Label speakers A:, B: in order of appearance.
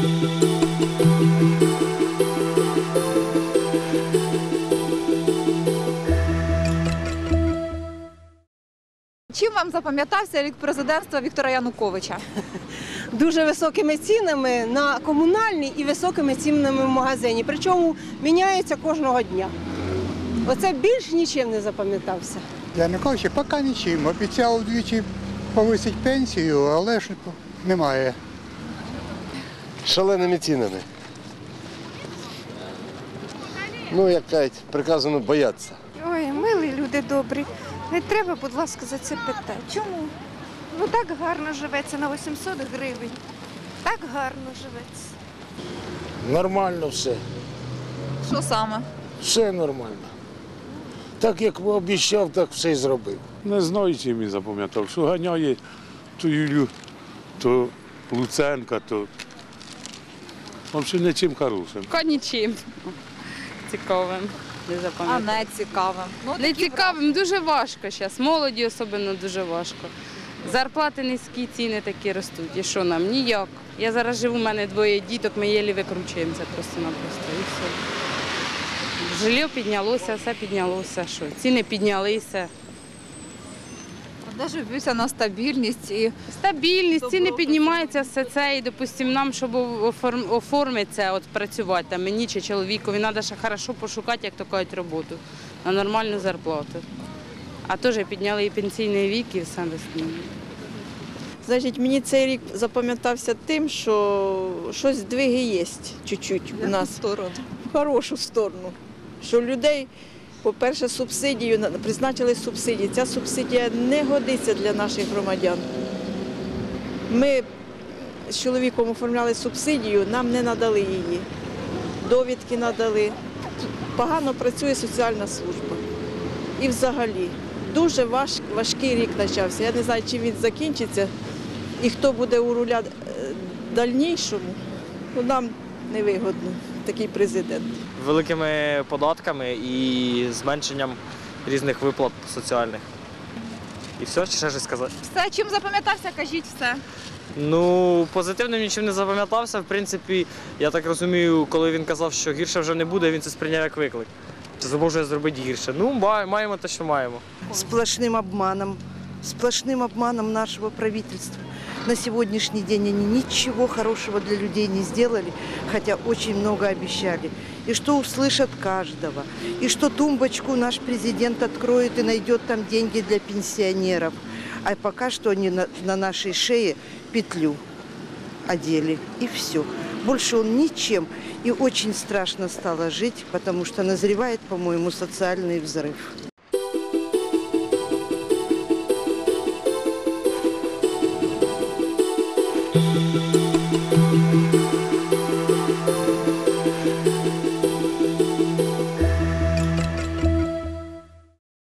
A: Чим вам запам'ятався рік президентства Віктора Януковича?
B: Дуже високими цінами на комунальні і високими цінами в магазині. Причому міняється кожного дня. Оце більш нічим не запам'ятався.
C: Януковича поки нічим. Обіцяв двічі повисити пенсію, але ж немає
D: шаленими цінами. Ну, як кажуть, приказано боятися.
E: Ой, милі люди добрі. Не треба, будь ласка, за це питати. Чому? Ну так гарно живеться на 800 гривень. Так гарно живеться.
F: Нормально все.
A: Що саме?
F: Все нормально. Так як обіцяв, так все й зробив.
G: Не знаю, чим він запам'ятав. Що ганяє то Юлю, то Луценка, то. Взагалі не хорошим.
H: Поки нічим цікавим. Не
A: А не цікавим. Ну,
H: Не цікавим, дуже важко зараз. Молоді особливо дуже важко. Зарплати низькі, ціни такі ростуть. І що нам? Ніяк. Я зараз живу, у мене двоє діток, ми єлі викручуємося просто-напросто. І все. Жилье піднялося, все піднялося. Що? Ціни піднялися.
A: Де б'юся на стабільність і
H: Стабільність, ціни піднімаються, все це, і, допустимо, нам, щоб оформ- оформитися, от працювати, там, мені чи чоловікові, треба ще хорошо пошукати, як то кажуть, роботу на нормальну зарплату. А теж підняли і пенсійний вік, і все весну.
I: Значить, мені цей рік запам'ятався тим, що щось здвиги є чуть-чуть у нас в хорошу сторону. Що людей, по-перше, субсидію призначили субсидії. Ця субсидія не годиться для наших громадян. Ми з чоловіком оформляли субсидію, нам не надали її. Довідки надали. Погано працює соціальна служба. І взагалі дуже важ, важкий рік почався. Я не знаю, чим він закінчиться і хто буде у руля е, дальнішому. Ну, нам невигодно такий президент.
J: великими податками і зменшенням різних виплат соціальних. І все, чи ще щось сказати?
A: Все, чим запам'ятався, кажіть все.
J: Ну, позитивним нічим не запам'ятався. В принципі, я так розумію, коли він казав, що гірше вже не буде, він це сприйняв як виклик. Чи зможе зробити гірше? Ну, маємо те, що маємо.
K: сплошным обманом, сплошным обманом нашего правительства. На сегодняшний день они ничего хорошего для людей не сделали, хотя очень много обещали. И что услышат каждого, и что тумбочку наш президент откроет и найдет там деньги для пенсионеров. А пока что они на, на нашей шее петлю одели, и все. Больше он ничем. И очень страшно стало жить, потому что назревает, по-моему, социальный взрыв.
L: Música